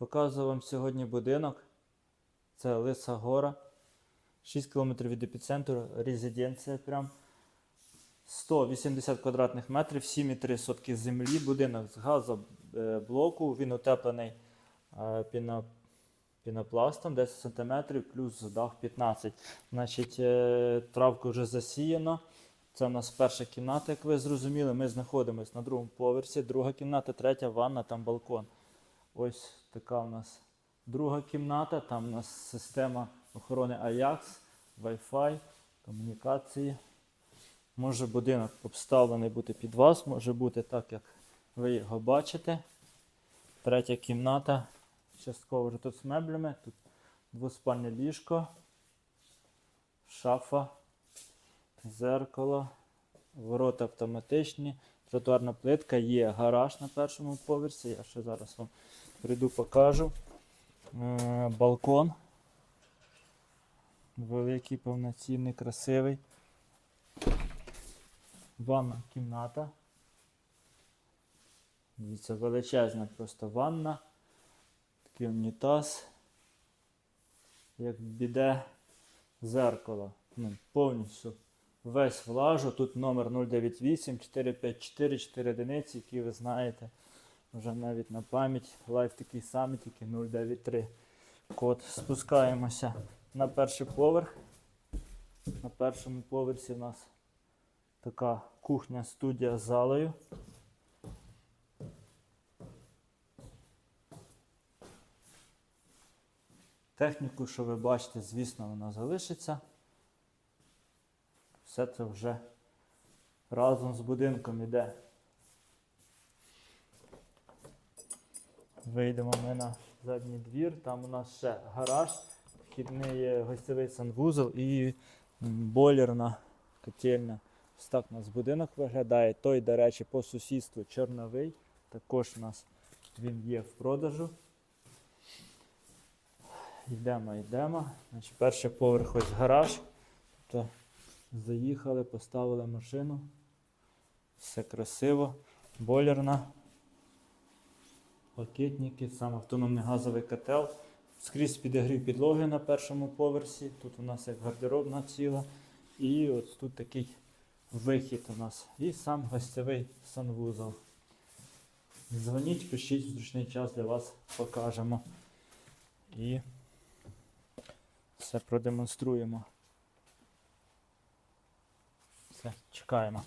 Показую вам сьогодні будинок. Це Лиса Гора. 6 км від епіцентру, резиденція прям. 180 квадратних метрів, 7,3 сотки землі, будинок з газоблоку, він утеплений е, пінопластом 10 см, плюс дах 15 Значить, е, травку вже засіяно. Це у нас перша кімната, як ви зрозуміли. Ми знаходимося на другому поверсі, друга кімната, третя ванна, там балкон. Ось така у нас друга кімната. Там у нас система охорони Ajax, Wi-Fi, комунікації. Може будинок обставлений бути під вас, може бути так, як ви його бачите. Третя кімната. Частково вже тут з меблями. Тут двоспальне ліжко, шафа, зеркало, ворота автоматичні, тротуарна плитка, є гараж на першому поверсі. Я ще зараз вам прийду покажу. Е, Балкон. Великий, повноцінний, красивий. Ванна кімната. Дивіться, величезна просто ванна. Такий унітаз. Як біде зеркало. Ну, повністю весь влажу. Тут номер 098 454 4 одиниці, які ви знаєте. Вже навіть на пам'ять. Лайф такий самий, тільки 093 код. Спускаємося на перший поверх. На першому поверсі у нас така кухня студія з залою. Техніку, що ви бачите, звісно, вона залишиться. Все це вже разом з будинком іде. Вийдемо ми на задній двір, там у нас ще гараж, вхідний гостєвий санвузол і бойлерна котельня. Ось так у нас будинок виглядає. Той, до речі, по сусідству чорновий. Також у нас він є в продажу. Йдемо, йдемо. Значить, перший поверх ось гараж. Тобто заїхали, поставили машину. Все красиво. Бойлерна. Пакетники, сам автономний газовий котел. Скрізь підігрів підлоги на першому поверсі. Тут у нас як гардеробна ціла. І от тут такий вихід у нас. І сам гостєвий санвузол. Дзвоніть, пишіть, зручний час для вас покажемо. І все продемонструємо. Все, чекаємо.